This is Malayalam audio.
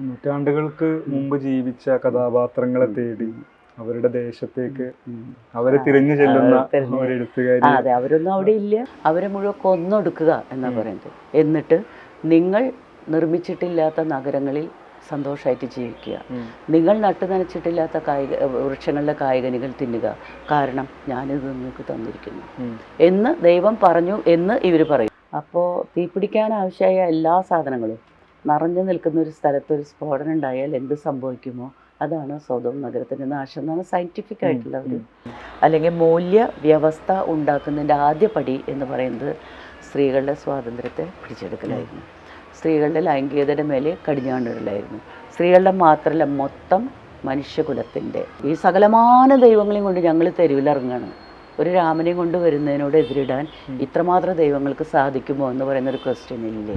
നൂറ്റാണ്ടുകൾക്ക് മുമ്പ് ജീവിച്ച കഥാപാത്രങ്ങളെ തേടി അവരുടെ ദേശത്തേക്ക് അവരെ തിരഞ്ഞു ചെല്ലുന്ന എഴുത്തുകാരി. അതെ അവരൊന്നും അവിടെ ഇല്ല. അവരെ മുഴുവൻ കൊന്നൊടുക്കുക എന്നാ പറയുന്നത്. എന്നിട്ട് നിങ്ങൾ നിർമ്മിച്ചിട്ടില്ലാത്ത നഗരങ്ങളിൽ സന്തോഷമായിട്ട് ജീവിക്കുക. നിങ്ങൾ നട്ടു നനച്ചിട്ടില്ലാത്ത കായിക വൃക്ഷങ്ങളിലെ കായികനികൾ തിന്നുക. കാരണം ഞാനിത് നിങ്ങൾക്ക് തന്നിരിക്കുന്നു. എന്ന് ദൈവം പറഞ്ഞു എന്ന് ഇവർ പറയും. അപ്പോൾ തീപിടിക്കാൻ ആവശ്യമായ എല്ലാ സാധനങ്ങളും നിറഞ്ഞു നിൽക്കുന്ന ഒരു സ്ഥലത്ത് ഒരു സ്ഫോടനം ഉണ്ടായാൽ എന്ത് സംഭവിക്കുമോ? അതാണ് സ്വതം നഗരത്തിന്റെ നാശം എന്നാണ് സയന്റിഫിക് ആയിട്ടുള്ള ഒരു അല്ലെങ്കിൽ മൂല്യ വ്യവസ്ഥ ഉണ്ടാക്കുന്നതിന്റെ ആദ്യ പടി എന്ന് പറയുന്നത് സ്ത്രീകളുടെ സ്വാതന്ത്ര്യത്തെ പിടിച്ചെടുക്കലായിരുന്നു. സ്ത്രീകളുടെ ലൈംഗികതയുടെ മേലെ കടിഞ്ഞാണ്ടിടലായിരുന്നു സ്ത്രീകളുടെ മാത്രമല്ല മൊത്തം മനുഷ്യകുലത്തിന്റെ ഈ സകലമാന ദൈവങ്ങളെയും കൊണ്ട് ഞങ്ങൾ തെരുവിലിറങ്ങുകയാണ് ഒരു രാമനെയും കൊണ്ട് വരുന്നതിനോട് എതിരിടാൻ ഇത്രമാത്രം ദൈവങ്ങൾക്ക് സാധിക്കുമോ എന്ന് പറയുന്നൊരു ക്വസ്റ്റ്യൻ ഇല്ലേ?